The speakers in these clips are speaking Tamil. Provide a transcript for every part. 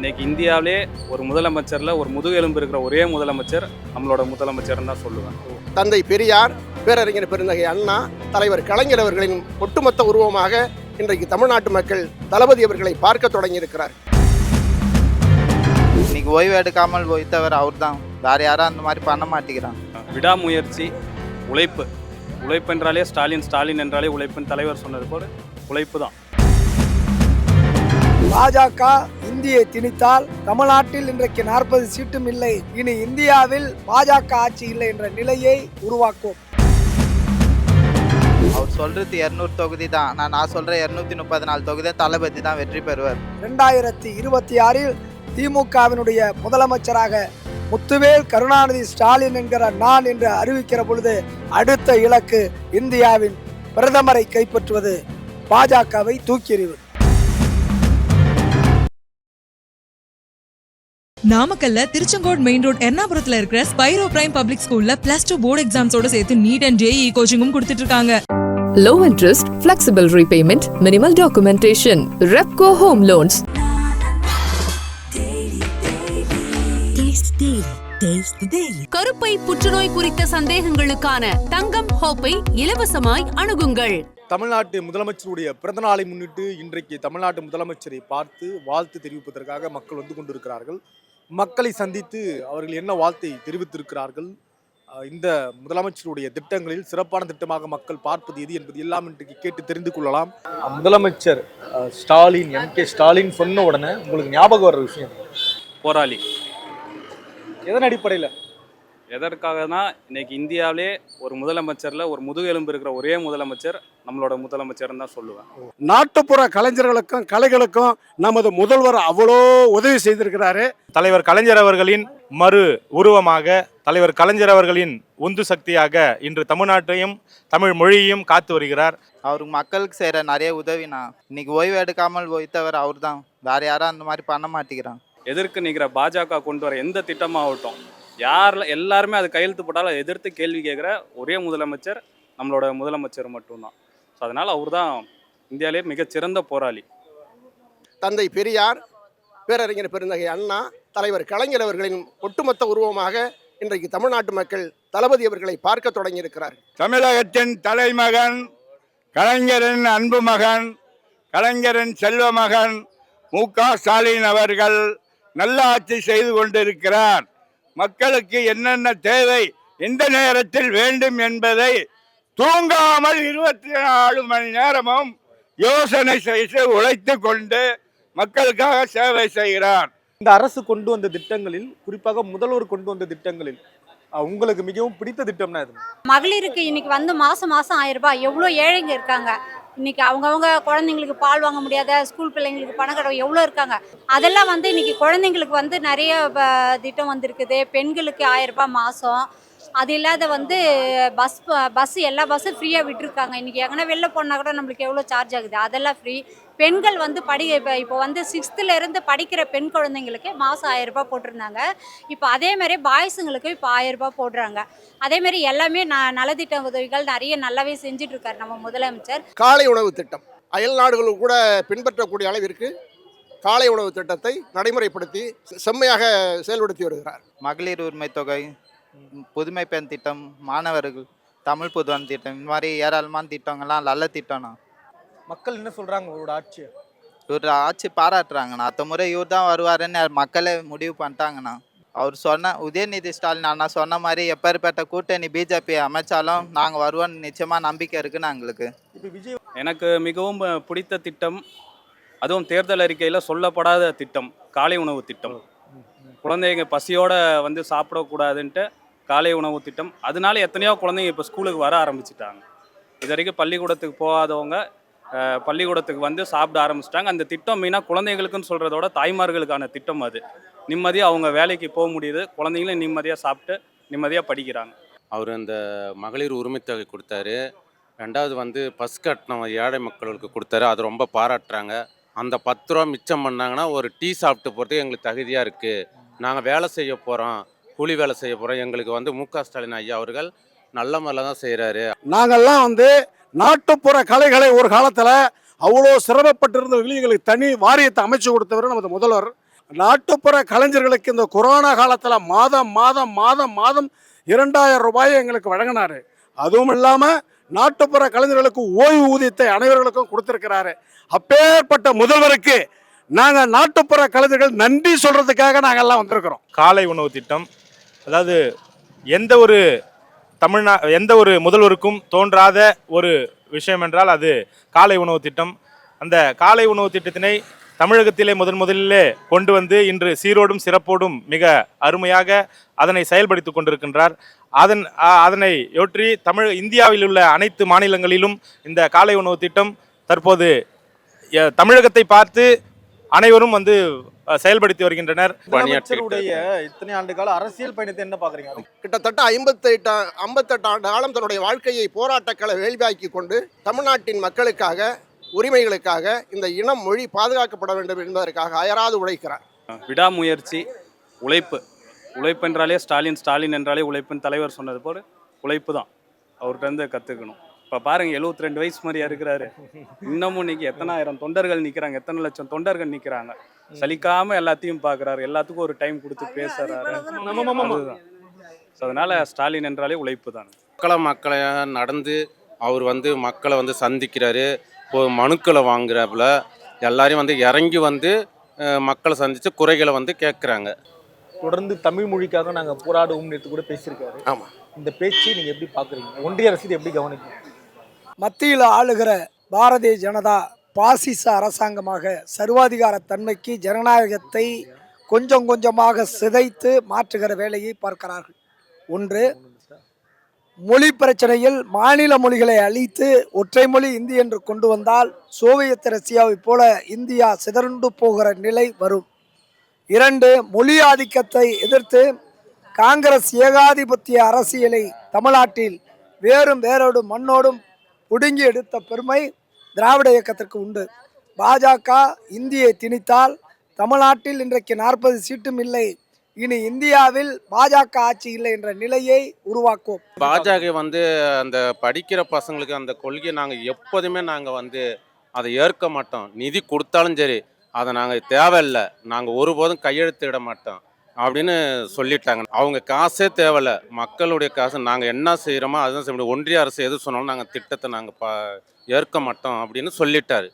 இன்னைக்கு இந்தியாவிலே ஒரு முதலமைச்சரில் ஒரு முதுகெலும்பு இருக்கிற ஒரே முதலமைச்சர் நம்மளோட முதலமைச்சர்னு தான் சொல்லுவேன். தந்தை பெரியார் பேரறிஞர் பெருந்தகை அண்ணா தலைவர் கலைஞர் அவர்களின் ஒட்டுமொத்த உருவமாக இன்றைக்கு தமிழ்நாட்டு மக்கள் தளபதி அவர்களை பார்க்க தொடங்கியிருக்கிறார். இன்னைக்கு ஓய்வு எடுக்காமல் வைத்தவர் அவர்தான். வேற யாரும் அந்த மாதிரி பண்ண மாட்டேங்கிறாங்க விடாமுயற்சி உழைப்பு. உழைப்பு என்றாலே ஸ்டாலின் ஸ்டாலின் என்றாலே உழைப்புன்னு தலைவர் சொன்னது போல உழைப்பு தான். பாஜக இந்தியை திணித்தால் தமிழ்நாட்டில் இன்றைக்கு நாற்பது சீட்டும் இல்லை. இனி இந்தியாவில் பாஜக ஆட்சி இல்லை என்ற நிலையை உருவாக்கும். அவர் சொல்றது இருநூறு தொகுதி தான் நான் நான் சொல்ற இருநூத்தி முப்பத்தி நாலு தொகுதி தளபதி தான் வெற்றி பெறுவார். ரெண்டாயிரத்தி இருபத்தி ஆறில் திமுகவினுடைய முதலமைச்சராக முத்துவேல் கருணாநிதி ஸ்டாலின் என்கிற நான் என்று அறிவிக்கிற பொழுது அடுத்த இலக்கு இந்தியாவின் பிரதமரை கைப்பற்றுவது பாஜகவை தூக்கி எறிவது நாமக்கல்ல திருச்செங்கோடு மெயின் ரோட் எர்ணாபுரத்துல இருக்கிற ஸ்பைரோ பிரைம் பப்ளிக் ஸ்கூல்ல பிளஸ் டூ போர்டு எக்ஸாம்ஸோட சேர்த்து நீட் அண்ட் ஜேஇ கோச்சிங்கும் கொடுத்துட்டு இருக்காங்க low interest, flexible repayment, minimal documentation. Repco Home Loans. கருப்பை புற்றுநோய் குறித்த சந்தேகங்களுக்கான தங்கம் ஹோப்பை இலவசமாய் அணுகுங்கள் தமிழ்நாட்டு முதலமைச்சருடைய பிறந்த நாளை முன்னிட்டு இன்றைக்கு தமிழ்நாட்டு முதலமைச்சரை பார்த்து வாழ்த்து தெரிவிப்பதற்காக மக்கள் வந்து கொண்டிருக்கிறார்கள் மக்களை சந்தித்து அவர்கள் என்ன வாழ்த்தை தெரிவித்திருக்கிறார்கள்? இந்த முதலமைச்சருடைய திட்டங்களில் சிறப்பான திட்டமாக மக்கள் பார்ப்பது எது என்பது எல்லாம் இன்றைக்கு கேட்டு தெரிந்து கொள்ளலாம். முதலமைச்சர் ஸ்டாலின் எம். கே. ஸ்டாலின் சொன்ன உடனே உங்களுக்கு ஞாபகம் வர்ற விஷயம்? போராளி. எதன் அடிப்படையில்? எதற்காகனா இன்னைக்கு இந்தியாவிலே ஒரு முதலமைச்சரில் ஒரு முதுகெலும்பு இருக்கிற ஒரே முதலமைச்சர் நம்மளோட முதலமைச்சர்னு தான் சொல்லுவேன். நாட்டுப்புற கலைஞர்களுக்கும் கலைகளுக்கும் நமது முதல்வர் அவ்வளோ உதவி செய்திருக்கிறாரு. தலைவர் கலைஞர் அவர்களின் மறு உருவமாக தலைவர் கலைஞர் அவர்களின் உந்து சக்தியாக இன்று தமிழ்நாட்டையும் தமிழ் மொழியையும் காத்து வருகிறார். அவருக்கு மக்களுக்கு செய்யற நிறைய உதவினா இன்னைக்கு ஓய்வு எடுக்காமல் வைத்தவர் அவர்தான். வேற யாரும் அந்த மாதிரி பண்ண மாட்டேங்கிறாங்க. எதிர்க்கு நிற்கிற பாஜக கொண்டு வர எந்த திட்டமாகட்டும் யாரில் எல்லாருமே அது கையெழுத்து போட்டாலும் அதை எதிர்த்து கேள்வி கேட்குற ஒரே முதலமைச்சர் நம்மளோட முதலமைச்சர் மட்டும்தான். ஸோ அதனால் அவர் தான் இந்தியாவிலே மிகச்சிறந்த போராளி. தந்தை பெரியார் பேரறிஞர் பெருந்தகை அண்ணா தலைவர் கலைஞர் அவர்களின் ஒட்டுமொத்த உருவமாக இன்றைக்கு தமிழ்நாட்டு மக்கள் தளபதி அவர்களை பார்க்க தொடங்கியிருக்கிறார் தமிழகத்தின் தலைமகன் கலைஞரின் அன்பு மகன் கலைஞரின் செல்வ மகன் மு க ஸ்டாலின் அவர்கள் நல்ல ஆட்சி செய்து கொண்டிருக்கிறார். மக்களுக்கு என்னென்ன தேவை எந்த நேரத்தில் வேண்டும் என்பதை தூங்காமல் இருபத்தி நாலு மணி நேரமும் யோசனை செய்து உழைத்து கொண்டு மக்களுக்காக சேவை செய்கிறார். இந்த அரசு கொண்டு வந்த திட்டங்களில் குறிப்பாக முதல்வர் கொண்டு வந்த திட்டங்களில் உங்களுக்கு மிகவும் பிடித்த திட்டம்னா எது? மகளிருக்கு இன்னைக்கு வந்து மாசம் மாசம் ஆயிரம் ரூபாய். எவ்வளோ ஏழைங்க இருக்காங்க. இன்னைக்கு அவங்கவுங்க குழந்தைங்களுக்கு பால் வாங்க முடியாத ஸ்கூல் பிள்ளைங்களுக்கு பணம் எவ்வளோ இருக்காங்க? அதெல்லாம் வந்து இன்னைக்கு குழந்தைங்களுக்கு வந்து நிறைய திட்டம் வந்திருக்குது. பெண்களுக்கு ஆயிரம் ரூபாய் மாதம் அது இல்லாத வந்து பஸ் பஸ் எல்லா பஸ்ஸும் ஃப்ரீயாக விட்டுருக்காங்க. இன்றைக்கி எங்கன்னா வெளில போனால் கூட நம்மளுக்கு எவ்வளோ சார்ஜ் ஆகுது? அதெல்லாம் ஃப்ரீ பெண்கள் வந்து படி இப்போ இப்போ வந்து சிக்ஸ்த்துல இருந்து படிக்கிற பெண் குழந்தைங்களுக்கு மாதம் ஆயிரம் ரூபாய் போட்டிருந்தாங்க. இப்போ அதே மாதிரி பாய்ஸுங்களுக்கு இப்போ ஆயிரம் ரூபாய் போடுறாங்க. அதே மாதிரி எல்லாமே ந நலத்திட்ட உதவிகள் நிறைய நல்லாவே செஞ்சுட்டு இருக்காரு நம்ம முதலமைச்சர். காலை உணவு திட்டம். அயல் நாடுகளும் கூட பின்பற்றக்கூடிய அளவிற்கு காலை உணவு திட்டத்தை நடைமுறைப்படுத்தி செம்மையாக செயல்படுத்தி வருகிறார். மகளிர் உரிமை தொகை புதுமை பெண் திட்டம் மாணவர்கள் தமிழ் புதுவன் திட்டம் இந்த மாதிரி ஏராளமான திட்டங்கள்லாம் நல்ல திட்டம்ண்ணா. மக்கள் என்ன சொல்றாங்க உங்களோட ஆட்சியை இவர் ஆட்சி பாராட்டுறாங்கண்ணா. அடுத்த முறை இவர் தான் வருவாருன்னு மக்களே முடிவு பண்ணிட்டாங்கண்ணா. அவர் சொன்ன உதயநிதி ஸ்டாலின் அண்ணா சொன்ன மாதிரி எப்பேற்பட்ட கூட்டணி பிஜேபி அமைச்சாலும் நாங்கள் வருவோன்னு நிச்சயமாக நம்பிக்கை இருக்குண்ணா எங்களுக்கு. இப்போ விஜய் எனக்கு மிகவும் பிடித்த திட்டம் அதுவும் தேர்தல் அறிக்கையில் சொல்லப்படாத திட்டம் காலை உணவு திட்டம். குழந்தைங்க பசியோட வந்து சாப்பிடக்கூடாதுன்ட்டு காலை உணவு திட்டம். அதனால எத்தனையோ குழந்தைங்க இப்போ ஸ்கூலுக்கு வர ஆரம்பிச்சிட்டாங்க. இது வரைக்கும் பள்ளிக்கூடத்துக்கு போகாதவங்க பள்ளிக்கூடத்துக்கு வந்து சாப்பிட ஆரம்பிச்சிட்டாங்க. அந்த திட்டம் மெயினாக குழந்தைகளுக்குன்னு சொல்கிறதோட தாய்மார்களுக்கான திட்டம் அது. நிம்மதியாக அவங்க வேலைக்கு போக முடியுது. குழந்தைங்களும் நிம்மதியாக சாப்பிட்டு நிம்மதியாக படிக்கிறாங்க. அவர் அந்த மகளிர் உரிமை தொகை கொடுத்தாரு. ரெண்டாவது வந்து பஸ் கட்டணம் ஏழை மக்களுக்கு கொடுத்தாரு. அது ரொம்ப பாராட்டுறாங்க. அந்த பத்து ரூபா மிச்சம் பண்ணாங்கன்னா ஒரு டீ சாப்பிட்டு போகிறதுக்கு எங்களுக்கு தகுதியாக இருக்குது நாங்கள் வேலை செய்ய போகிறோம் கூலி வேலை செய்ய போகிறோம் எங்களுக்கு வந்து மு க ஸ்டாலின் ஐயா அவர்கள் நல்ல முறையில் தான் செய்கிறாரு நாங்கள்லாம் வந்து நாட்டுப்புற கலைகளை ஒரு காலத்தில் அவ்வளோ சிரமப்பட்டிருந்த எங்களுக்கு தனி வாரியத்தை அமைச்சு கொடுத்தவர் நமது முதல்வர். நாட்டுப்புற கலைஞர்களுக்கு இந்த கொரோனா காலத்தில் மாதம் மாதம் மாதம் மாதம் இரண்டாயிரம் ரூபாயை எங்களுக்கு வழங்கினாரு. அதுவும் இல்லாமல் நாட்டுப்புற கலைஞர்களுக்கு ஓய்வூதியத்தை அனைவர்களுக்கும் கொடுத்திருக்கிறாரு. அப்பேற்பட்ட முதல்வருக்கு நாங்கள் நாட்டுப்புற கலைஞர்கள் நன்றி சொல்றதுக்காக நாங்கள் எல்லாம் வந்திருக்கிறோம். காலை உணவு திட்டம் அதாவது எந்த ஒரு தமிழ்நா எந்த ஒரு முதல்வருக்கும் தோன்றாத ஒரு விஷயம் என்றால் அது காலை உணவு திட்டம். அந்த காலை உணவு திட்டத்தினை தமிழகத்திலே முதன் முதலிலே கொண்டு வந்து இன்று சீரோடும் சிறப்போடும் மிக அருமையாக அதனை செயல்படுத்தி கொண்டிருக்கின்றார். அதன் அதனை ஒற்றி தமிழ் இந்தியாவில் உள்ள அனைத்து மாநிலங்களிலும் இந்த காலை உணவு திட்டம் தற்போது தமிழகத்தை பார்த்து அனைவரும் வந்து செயல்படுத்தி வருகின்றனர். முதலமைச்சருடைய இத்தனை ஆண்டு கால அரசியல் பயணத்தை என்ன பாக்குறீங்க கிட்டத்தட்ட ஐம்பத்தெட்டு ஐம்பத்தெட்டு ஆண்டு காலம் தன்னுடைய வாழ்க்கையை போராட்டக்களை வேள்வியாக்கி கொண்டு தமிழ்நாட்டின் மக்களுக்காக உரிமைகளுக்காக இந்த இனம் மொழி பாதுகாக்கப்பட வேண்டும் என்பதற்காக அயராது உழைக்கிறார். விடாமுயற்சி உழைப்பு. உழைப்பு என்றாலே ஸ்டாலின் ஸ்டாலின் என்றாலே உழைப்புன்னு தலைவர் சொன்னது போல உழைப்பு தான். அவர்கிட்ட இருந்து கற்றுக்கணும் இப்போ பாருங்க 72 ரெண்டு வயசு மாதிரியா இருக்கிறாரு. இன்னமும் இன்னைக்கு எத்தனாயிரம் தொண்டர்கள் நிற்கிறாங்க எத்தனை லட்சம் தொண்டர்கள் நிற்கிறாங்க சலிக்காம எல்லாத்தையும் பார்க்குறாரு எல்லாத்துக்கும் ஒரு டைம் கொடுத்து பேசுறாரு. ஸோ அதனால ஸ்டாலின் என்றாலே உழைப்பு தான். மக்களை மக்களை நடந்து அவர் வந்து மக்களை வந்து சந்திக்கிறாரு. இப்போ மனுக்களை வாங்குறாப்புல எல்லாரையும் வந்து இறங்கி வந்து மக்களை சந்தித்து குறைகளை வந்து கேட்குறாங்க தொடர்ந்து தமிழ் மொழிக்காக நாங்க போராடுவோம் நேற்று கூட பேசியிருக்காரு. ஆமா. இந்த பேச்சை நீங்க எப்படி பாக்குறீங்க? ஒன்றிய அரசு எப்படி கவனிக்கும்? மத்தியில் ஆளுகிற பாரதிய ஜனதா பாசிச அரசாங்கமாக சர்வாதிகார தன்மைக்கு ஜனநாயகத்தை கொஞ்சம் கொஞ்சமாக சிதைத்து மாற்றுகிற வேலையை பார்க்கிறார்கள். ஒன்று மொழி பிரச்சனையில் மாநில மொழிகளை அழித்து ஒற்றை மொழி இந்தி என்று கொண்டு வந்தால் சோவியத் ரஷ்யாவைப் போல இந்தியா சிதறுண்டு போகிற நிலை வரும். இரண்டு மொழி ஆதிக்கத்தை எதிர்த்து காங்கிரஸ் ஏகாதிபத்திய அரசியலை தமிழ்நாட்டில் வேறும் வேறோடும் மண்ணோடும் பிடுங்கி எடுத்த பெருமை திராவிட இயக்கத்திற்கு உண்டு. பாஜக இந்தியை திணித்தால் தமிழ்நாட்டில் இன்றைக்கு நாற்பது சீட்டும் இல்லை. இனி இந்தியாவில் பாஜக ஆட்சி இல்லை என்ற நிலையை உருவாக்குவோம். பாஜக வந்து அந்த படிக்கிற பசங்களுக்கு அந்த கொள்கையை நாங்கள் எப்போதுமே நாங்கள் வந்து அதை ஏற்க மாட்டோம். நிதி கொடுத்தாலும் சரி அதை நாங்கள் தேவையில்லை. நாங்கள் ஒருபோதும் கையெழுத்திட மாட்டோம். அப்படின்னு சொல்லிட்டாங்க. அவங்க காசே தேவையில்ல மக்களுடைய காசு நாங்கள் என்ன செய்கிறோமோ அதுதான் செய்ய முடியும். ஒன்றிய அரசு எது சொன்னாலும் நாங்கள் திட்டத்தை நாங்கள் பா ஏற்க மாட்டோம் அப்படின்னு சொல்லிட்டாரு.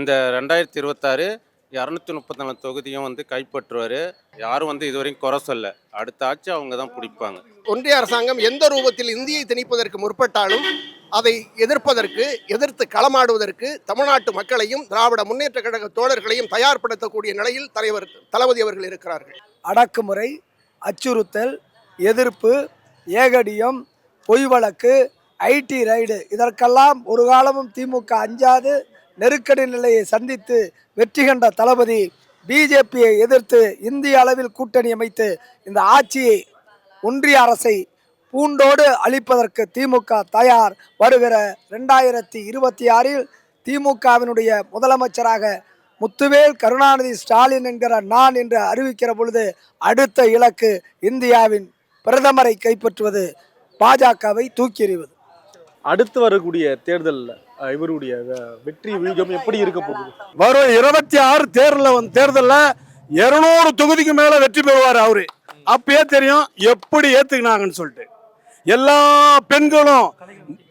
இந்த ரெண்டாயிரத்தி இருபத்தாறு இரநூத்தி முப்பத்தி நாலு தொகுதியும் வந்து கைப்பற்றுவார். யாரும் வந்து இதுவரையும் குறை சொல்ல. அடுத்த ஆட்சி அவங்க தான் பிடிப்பாங்க. ஒன்றிய அரசாங்கம் எந்த ரூபத்தில் இந்தியை திணிப்பதற்கு முற்பட்டாலும் அதை எதிர்ப்பதற்கு எதிர்த்து களமாடுவதற்கு தமிழ்நாட்டு மக்களையும் திராவிட முன்னேற்ற கழக தோழர்களையும் தயார்படுத்தக்கூடிய நிலையில் தலைவர் தளபதி அவர்கள் இருக்கிறார்கள். அடக்குமுறை அச்சுறுத்தல் எதிர்ப்பு ஏகடியம் பொய் வழக்கு ஐடி ரைடு. இதற்கெல்லாம் ஒரு காலமும் திமுக அஞ்சாது. நெருக்கடி நிலையை சந்தித்து வெற்றி கண்ட தளபதி பிஜேபியை எதிர்த்து இந்திய அளவில் கூட்டணி அமைத்து இந்த ஆட்சியை ஒன்றிய அரசை பூண்டோடு அழிப்பதற்கு திமுக தயார். வருகிற ரெண்டாயிரத்தி இருபத்தி ஆறில் திமுகவினுடைய முதலமைச்சராக முத்துவேல் கருணாநிதி ஸ்டாலின் என்கிற நான் என்று அறிவிக்கிற பொழுது அடுத்த இலக்கு இந்தியாவின் பிரதமரை கைப்பற்றுவது பாஜகவை தூக்கி எறிவது அடுத்து வரக்கூடிய தேர்தலில் இவருடைய வெற்றி வியூகம் எப்படி இருக்க போகுது? வரும் இருபத்தி ஆறு தேர்தலில் வந்து தேர்தலில் இருநூறு தொகுதிக்கு மேலே வெற்றி பெறுவார் அவரு. அப்பயே தெரியும் எப்படி ஏத்துக்கினாங்கன்னு சொல்லிட்டு. எல்லா பெண்களும்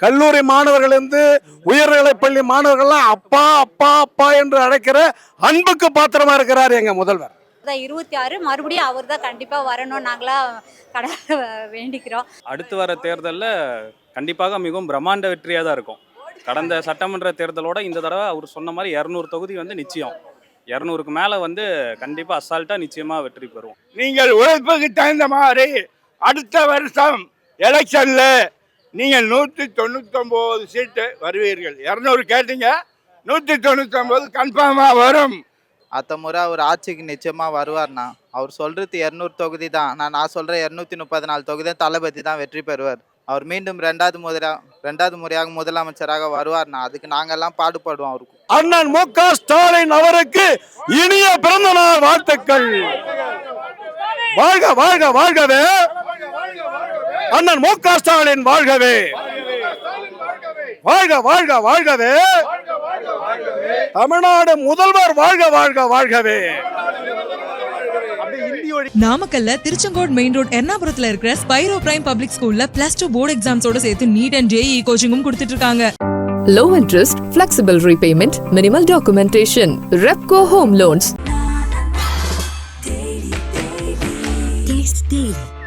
கல்லூரி மாணவர்கள் இருந்து உயர்நிலை பள்ளி மாணவர்கள்லாம் அப்பா அப்பா அப்பா என்று அழைக்கிற அன்புக்கு பாத்திரமா இருக்கிறார் எங்க முதல்வர். இருபத்தி ஆறு மறுபடியும் அவர் தான் கண்டிப்பாக வரணும் நாங்களாம் கடவுளை வேண்டிக்கிறோம். அடுத்து வர தேர்தலில் கண்டிப்பாக மிகவும் பிரம்மாண்ட வெற்றியாக தான் இருக்கும். கடந்த சட்டமன்ற தேர்தலோட இந்த தடவை அவர் சொன்ன மாதிரி இரநூறு தொகுதி வந்து நிச்சயம். இரநூறுக்கு மேலே வந்து கண்டிப்பாக அசால்ட்டாக நிச்சயமாக வெற்றி பெறுவோம். நீங்கள் உழைப்புக்கு தகுந்த மாதிரி அடுத்த வருஷம் எலெக்ஷன்ல நீங்கள் நூற்றி தொண்ணூத்தொம்போது சீட்டு வருவீர்கள். இரநூறு கேட்டீங்க. நூற்றி தொண்ணூத்தொம்போது கன்ஃபார்மாக வரும். அடுத்த முறை அவர் ஆட்சிக்கு நிச்சயமாக வருவார்ண்ணா. அவர் சொல்கிறது இரநூறு தொகுதி தான். நான் நான் சொல்கிறேன் இரநூத்தி முப்பத்தி நாலு தொகுதி தளபதி தான் வெற்றி பெறுவார். அவர் மீண்டும் ரெண்டாவது முதலா ரெண்டாவது முறையாக முதலமைச்சராக வருவார்ண்ணா. அதுக்கு நாங்கெல்லாம் பாடுபடுவோம் அவருக்கு. அண்ணன் மு க ஸ்டாலின் அவருக்கு இனிய பிறந்த நாள் வாழ்த்துக்கள். வாழ்க வாழ்க வாழ்கவே. அண்ணன் மு க ஸ்டாலின் வாழ்கவே. வாழ்க வாழ்க வாழ்கவே. தமிழ்நாடு முதல்வர் வாழ்க வாழ்க வாழ்கவே. நாமக்கல்ல திருச்செங்கோடு மெயின் ரோட் எர்ணாபுரத்துல இருக்கிற ஸ்பைரோ பிரைம் பப்ளிக் ஸ்கூல்ல பிளஸ் டூ போர்டு எக்ஸாம்ஸோட சேர்த்து நீட் அண்ட் ஜேஇ கோச்சிங்கும் கொடுத்துட்டு இருக்காங்க. Low interest, flexible repayment, minimal documentation. Repco Home Loans.